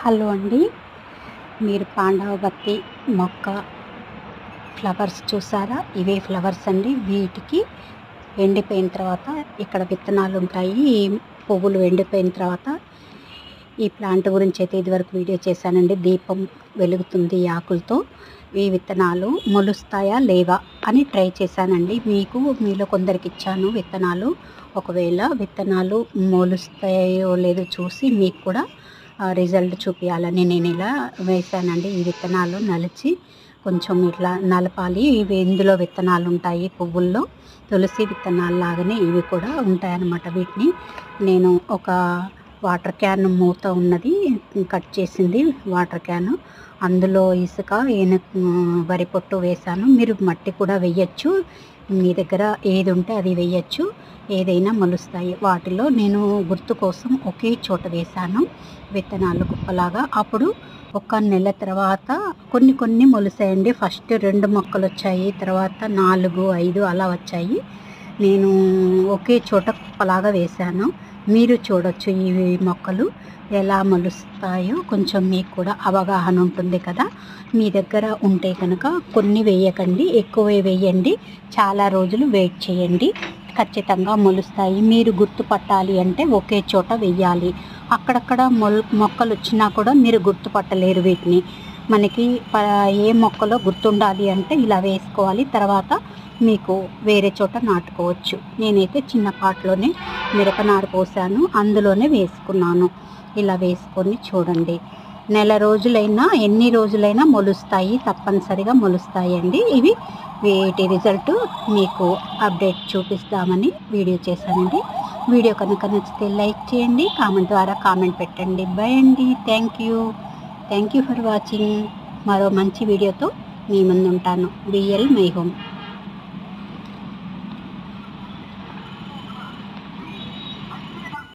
Hello అండి. మీరు పాండవ బత్తి మొక్క ఫ్లవర్స్ చూసారా? ఇవే ఫ్లవర్స్ అండి. వీటికి ఎండిపోయిన తర్వాత ఇక్కడ విత్తనాలు ఉంటాయి. పువ్వులు ఎండిపోయిన తర్వాత ఈ ప్లాంట్ గురించి అయితే ఇదివరకు వీడియో చేశానండి. దీపం వెలుగుతుంది ఆకులతో. ఈ విత్తనాలు మొలుస్తాయా లేవా అని ట్రై చేశానండి. మీకు మీలో కొందరికి ఇచ్చాను విత్తనాలు. ఒకవేళ విత్తనాలు మొలుస్తాయో లేదో చూసి మీకు కూడా రిజల్ట్ చూపించాలని నేను ఇలా వేసానండి. ఈ విత్తనాలు నలిచి కొంచెం ఇట్లా నలపాలి. ఇవి ఇందులో విత్తనాలు ఉంటాయి. పువ్వుల్లో తులసి విత్తనాలు లాగానే ఇవి కూడా ఉంటాయన్నమాట వీటిని. నేను ఒక వాటర్ క్యాన్ మూత ఉన్నది కట్ చేసింది వాటర్ క్యాన్. అందులో ఇసుక ఈయన వరి పొట్టు వేసాను. మీరు మట్టి కూడా వేయచ్చు. మీ దగ్గర ఏది ఉంటే అది వేయచ్చు. ఏదైనా మొలుస్తాయి. వాటిలో నేను గుర్తు కోసం ఒకే చోట వేశాను. విత్తనాలు కుప్పలాగా. అప్పుడు ఒక నెల తర్వాత కొన్ని కొన్ని మొలిసాయండి. ఫస్ట్ రెండు మొక్కలు వచ్చాయి. తర్వాత నాలుగు ఐదు అలా వచ్చాయి. నేను ఒకే చోట కుప్పలాగా వేశాను. మీరు చూడొచ్చు ఈ మొక్కలు ఎలా మొలుస్తాయో. కొంచెం మీకు కూడా అవగాహన ఉంటుంది కదా. మీ దగ్గర ఉంటే కనుక కొన్ని వేయకండి. ఎక్కువ వేయండి. చాలా రోజులు వెయిట్ చేయండి. ఖచ్చితంగా మొలుస్తాయి. మీరు గుర్తుపట్టాలి అంటే ఒకే చోట వెయ్యాలి. అక్కడక్కడ మొల్ మొక్కలు వచ్చినా కూడా మీరు గుర్తుపట్టలేరు వీటిని. మనకి ఏ మొక్కలో గుర్తుండాలి అంటే ఇలా వేసుకోవాలి. తర్వాత మీకు వేరే చోట నాటుకోవచ్చు. నేనైతే చిన్న పాటలోనే మిరపనారు పోసాను. అందులోనే వేసుకున్నాను. ఇలా వేసుకొని చూడండి. నెల రోజులైనా ఎన్ని రోజులైనా మొలుస్తాయి తప్పనిసరిగా మొలుస్తాయి అండి ఇవి వీటి రిజల్ట్ మీకు అప్డేట్ చూపిస్తామని వీడియో చేశానండి. వీడియో కనుక నచ్చితే లైక్ చేయండి కామెంట్ ద్వారా కామెంట్ పెట్టండి. బై అండి. Thank you. Thank you for watching. మరో మంచి వీడియోతో మీ ముందు ఉంటాను బిఎల్ మై హోమ్.